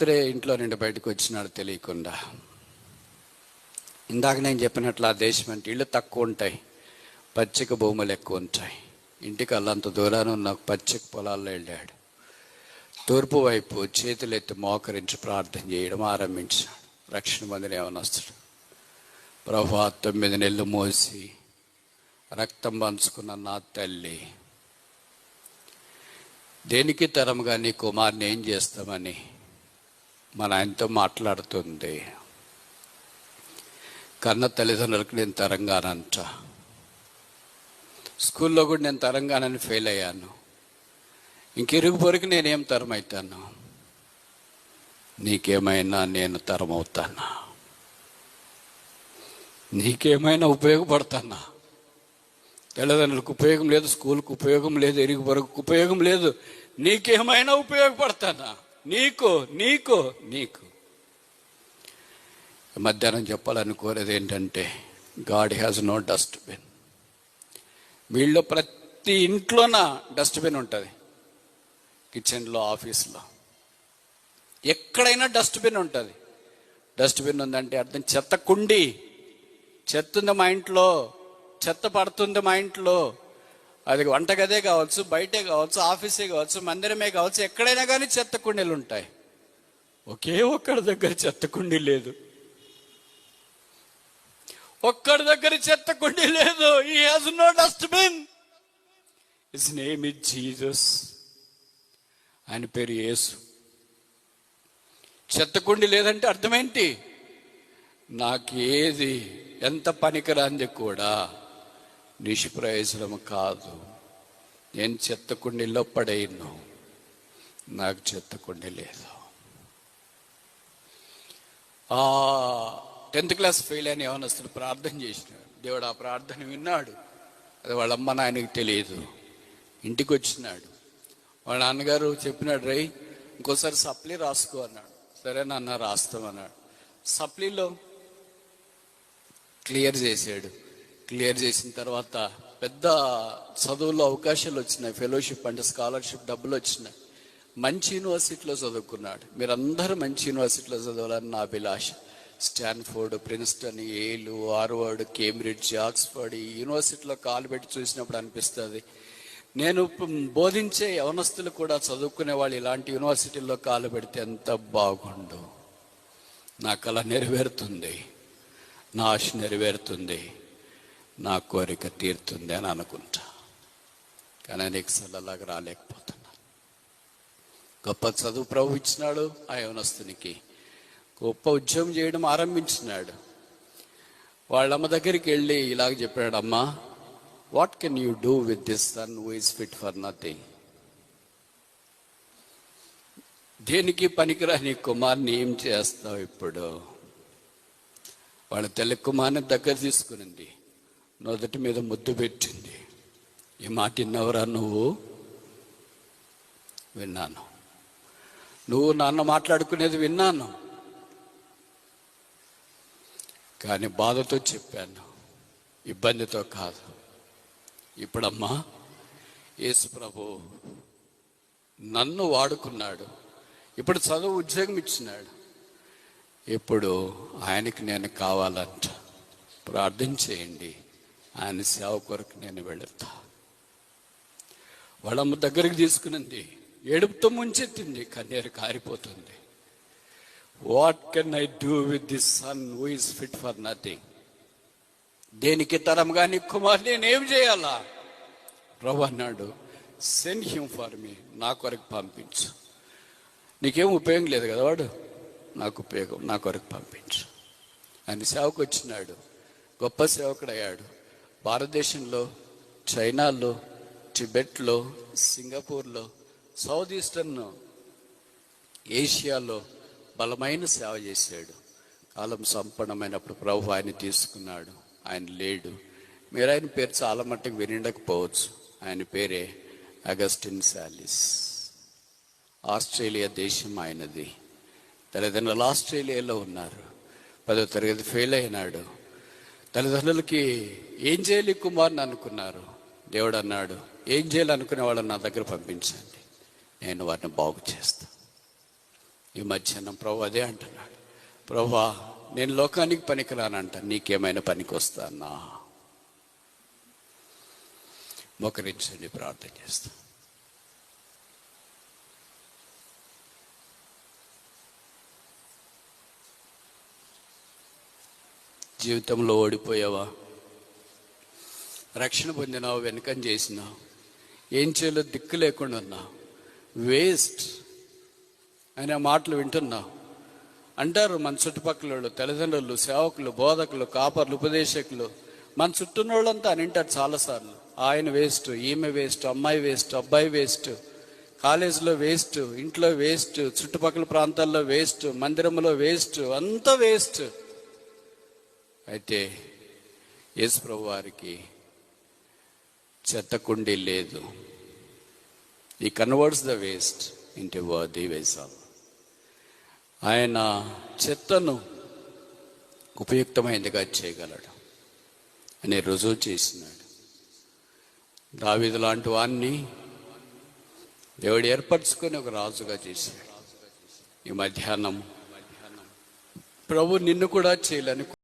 రాత్రే ఇంట్లో నుండి బయటకు వచ్చినాడు తెలియకుండా. ఇందాక నేను చెప్పినట్లు ఆ దేశం అంటే ఇళ్ళు తక్కువ ఉంటాయి పచ్చిక భూములు ఎక్కువ ఉంటాయి. ఇంటికి అల్లంత దూరాన ఉన్న పచ్చిక పొలాల్లో వెళ్ళాడు. తూర్పు వైపు చేతులెత్తి మోకరించి ప్రార్థన చేయడం ఆరంభించాడు. రక్షణ మందిని ఏమనొస్తాడు ప్రభా తొమ్మిది నెలలు మోసి రక్తం పంచుకున్న నా తల్లి దేనికి తరముగా నీ కుమార్ని ఏం చేస్తామని మన ఆయనతో మాట్లాడుతుంది. కన్న తల్లిదండ్రులకు నేను తరంగానంట స్కూల్లో కూడా నేను తరంగానని ఫెయిల్ అయ్యాను. ఇంకెరుగు పొరికి నేనేం తరం అవుతాను నీకేమైనా నేను తరం అవుతానా నీకేమైనా ఉపయోగపడతానా? తల్లిదండ్రులకు ఉపయోగం లేదు స్కూల్కి ఉపయోగం లేదు ఎరుగు పొరకు ఉపయోగం లేదు. నీకేమైనా ఉపయోగపడతానా? నీకు నీకు నీకు. మధ్యాహ్నం చెప్పాలనుకోరేది ఏంటంటే గాడ్ హ్యాజ్ నో డస్ట్బిన్. వీళ్ళు ప్రతి ఇంట్లోన డస్ట్బిన్ ఉంటుంది. కిచెన్లో ఆఫీస్లో. ఎక్కడైనా డస్ట్బిన్ ఉంటుంది. డస్ట్బిన్ ఉందంటే అర్థం చెత్త కుండి. చెత్త ఉంది మా ఇంట్లో చెత్త పడుతుంది మా ఇంట్లో. అది వంటగదే కావచ్చు బయటే కావచ్చు ఆఫీసే కావచ్చు మందిరమే కావచ్చు ఎక్కడైనా కానీ చెత్త కుండీలు ఉంటాయి. ఒకే ఒక్కడి దగ్గర చెత్త కుండీ లేదు. ఒక్కడి దగ్గర చెత్త కుండీ లేదు. He has no dustbin his name is Jesus ఆయన పేరు యేసు. చెత్త కుండీ లేదంటే అర్థమేంటి నాకు ఏది ఎంత పనికిరాంది కూడా నిష్ప్రయోజనం కాదు. నేను చెత్త కుండీలో పడేయను నాకు చెత్త కుండీ లేదు. ఆ టెన్త్ క్లాస్ ఫెయిల్ అని ఏమైనా అసలు ప్రార్థన చేసినాడు. దేవుడు ఆ ప్రార్థన విన్నాడు. అది వాళ్ళ అమ్మ నాయనకి తెలియదు. ఇంటికి వచ్చినాడు వాళ్ళ నాన్నగారు చెప్పినాడు రై ఇంకోసారి సప్లీ రాసుకో అన్నాడు. సరే నాన్న రాస్తామన్నాడు సప్లీలో క్లియర్ చేశాడు. క్లియర్ చేసిన తర్వాత పెద్ద చదువుల్లో అవకాశాలు వచ్చినాయి. ఫెలోషిప్ అంటే స్కాలర్షిప్ డబ్బులు వచ్చినాయి. మంచి యూనివర్సిటీలో చదువుకున్నాడు. మీరందరూ మంచి యూనివర్సిటీలో చదవాలని నా అభిలాష. Stanford Princeton Yale Harvard Cambridge Oxford ఈ యూనివర్సిటీలో కాలు పెట్టి చూసినప్పుడు అనిపిస్తుంది. నేను బోధించే యవనస్తులు కూడా చదువుకునే వాళ్ళు ఇలాంటి యూనివర్సిటీల్లో కాలు పెడితే ఎంత బాగుండు. నా కళ నెరవేరుతుంది. నా ఆశ నెరవేరుతుంది. నా కోరిక తీరుతుంది అని అనుకుంటా. కానీ అనేక సలలాగా రాలేకపోతున్నాను గొప్ప చదువు ప్రభు ఇచ్చినాడు ఆ యవనస్తునికి. గొప్ప ఉద్యోగం చేయడం ఆరంభించినాడు. వాళ్ళమ్మ దగ్గరికి వెళ్ళి ఇలాగ చెప్పాడు అమ్మా what can you do with this son who is fit for nothing దేనికి పనికిరాని కుమార్ని ఏం చేస్తావు ఇప్పుడు? వాళ్ళ తెల్ల కుమార్ని దగ్గర తీసుకునింది. నొదటి మీద ముద్దు పెట్టింది. ఈ మాట విన్నవరా నువ్వు? విన్నాను. నువ్వు నాన్న మాట్లాడుకునేది విన్నాను. కానీ బాధతో చెప్పాను. ఇబ్బందితో కాదు. ఇప్పుడమ్మా యేసు ప్రభు నన్ను వాడుకున్నాడు. ఇప్పుడు చదువు ఉద్యోగం ఇచ్చినాడు. ఇప్పుడు ఆయనకి నేను కావాలంట. ప్రార్థన చేయండి. ఆయన సేవ కొరకు నేను వెళుతా. వాళ్ళమ్మ దగ్గరికి తీసుకునింది. ఏడుపుతో ముంచెత్తింది. కన్నీరు కారిపోతుంది. What can I do with this son who is fit for nothing దేనికి తరంగా నీ కుమార్ నేనేం చేయాలా? ప్రభు అన్నాడు సెండ్ హిమ్ ఫర్ మీ నా కొరకు పంపించు. నీకేం ఉపయోగం లేదు కదా వాడు? నాకు ఉపయోగం నా కొరకు పంపించు. ఆయన సేవకు వచ్చినాడు. గొప్ప సేవకుడు అయ్యాడు భారతదేశంలో చైనాలో టిబెట్లో సింగపూర్లో సౌత్ ఈస్టర్న్ ఏషియాలో బలమైన సేవ చేశాడు. కాలం సంపన్నమైనప్పుడు ప్రభు ఆయన తీసుకున్నాడు. ఆయన లేడు. మీరు ఆయన పేరు చాలా మట్టుకు వినిండకపోవచ్చు. ఆయన పేరే అగస్టిన్ సాలిస్ ఆస్ట్రేలియా దేశం ఆయనది. తల్లిదండ్రులు ఆస్ట్రేలియాలో ఉన్నారు. పదో తరగతి ఫెయిల్ అయినాడు. తల్లిదండ్రులకి ఏం చేయాలి కుమార్ని అనుకున్నారు? దేవుడు అన్నాడు ఏం చేయాలి అనుకునే వాళ్ళని నా దగ్గర పంపించండి. నేను వారిని బాగు చేస్తాను ఈ మధ్యాహ్నం ప్రభు అదే అంటున్నాడు. ప్రభా నేను లోకానికి పనికిరానంట నీకేమైనా పనికి వస్తానా మొకరించండి ప్రార్థన చేస్తాను జీవితంలో ఓడిపోయావా? రక్షణ పొందినావు వెనకం చేసినావు ఏం చేయాలో దిక్కు లేకుండా ఉన్నావు వేస్ట్ అనే మాటలు వింటున్నావు అంటారు మన చుట్టుపక్కల వాళ్ళు తల్లిదండ్రులు సేవకులు బోధకులు కాపర్లు ఉపదేశకులు. మన చుట్టూ వాళ్ళంతా అని వింటారు చాలాసార్లు. ఆయన వేస్ట్ ఈమె వేస్ట్ అమ్మాయి వేస్ట్ అబ్బాయి వేస్ట్. కాలేజీలో వేస్ట్ ఇంట్లో వేస్ట్ చుట్టుపక్కల ప్రాంతాల్లో వేస్ట్ మందిరంలో వేస్ట్ అంతా వేస్ట్. అయితే యేసుప్రభు వారికి చెత్త కుండీ లేదు. He converts the waste into worthy వేసాం ఆయన చెత్తను ఉపయుక్తమైనదిగా చేయగలడు అని రుజువు చేసినాడు. దావిదు లాంటి వాణ్ణి దేవుడు ఏర్పరచుకొని ఒక రాజుగా చేశాడు. ఈ మధ్యాహ్నం ప్రభు నిన్ను కూడా చేయాలని